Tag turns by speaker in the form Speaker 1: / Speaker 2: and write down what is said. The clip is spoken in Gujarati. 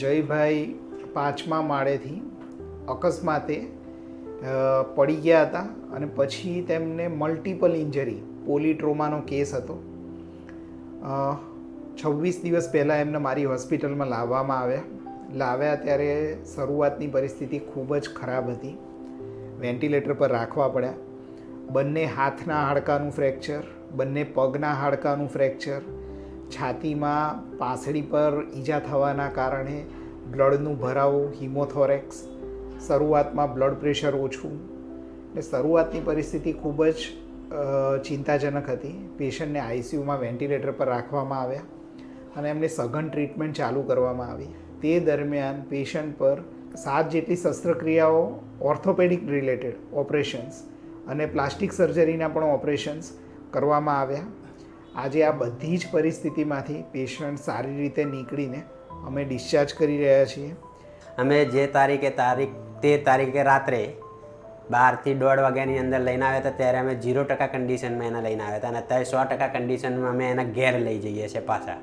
Speaker 1: જયભાઈ પાંચમા માળેથી અકસ્માતે પડી ગયા હતા અને પછી તેમને મલ્ટિપલ ઇન્જરી પોલીટ્રોમાનો કેસ હતો. છવ્વીસ દિવસ પહેલાં એમને મારી હોસ્પિટલમાં લાવવામાં આવ્યા. લાવ્યા ત્યારે શરૂઆતની પરિસ્થિતિ ખૂબ જ ખરાબ હતી. વેન્ટિલેટર પર રાખવા પડ્યા. બંને હાથના હાડકાનું ફ્રેક્ચર બંને પગના હાડકાનું ફ્રેક્ચર છાતીમાં પાસળી પર ઈજા થવાના કારણે બ્લડનું ભરાવો, હિમોથોરેક્સ, શરૂઆતમાં બ્લડ પ્રેશર ઓછું. એટલે શરૂઆતની પરિસ્થિતિ ખૂબ જ ચિંતાજનક હતી. પેશન્ટને આઈસીયુમાં વેન્ટિલેટર પર રાખવામાં આવ્યા અને એમને સઘન ટ્રીટમેન્ટ ચાલુ કરવામાં આવી. તે દરમિયાન પેશન્ટ પર સાત જેટલી શસ્ત્રક્રિયાઓ, ઓર્થોપેડિક રિલેટેડ ઓપરેશન્સ અને પ્લાસ્ટિક સર્જરીના પણ ઓપરેશન્સ કરવામાં આવ્યા. આજે આ બધી જ પરિસ્થિતિમાંથી પેશન્ટ સારી રીતે નીકળીને અમે ડિસ્ચાર્જ કરી રહ્યા છીએ.
Speaker 2: અમે જે તારીખે તારીખ, તે તારીખે રાત્રે બારથી દોઢ વાગ્યાની અંદર લઈને આવ્યા હતા, ત્યારે અમે ઝીરો ટકા કન્ડિશનમાં એને લઈને આવ્યા હતા અને અત્યારે સો ટકા કન્ડિશનમાં અમે એના ઘેર લઈ જઈએ છીએ પાછા.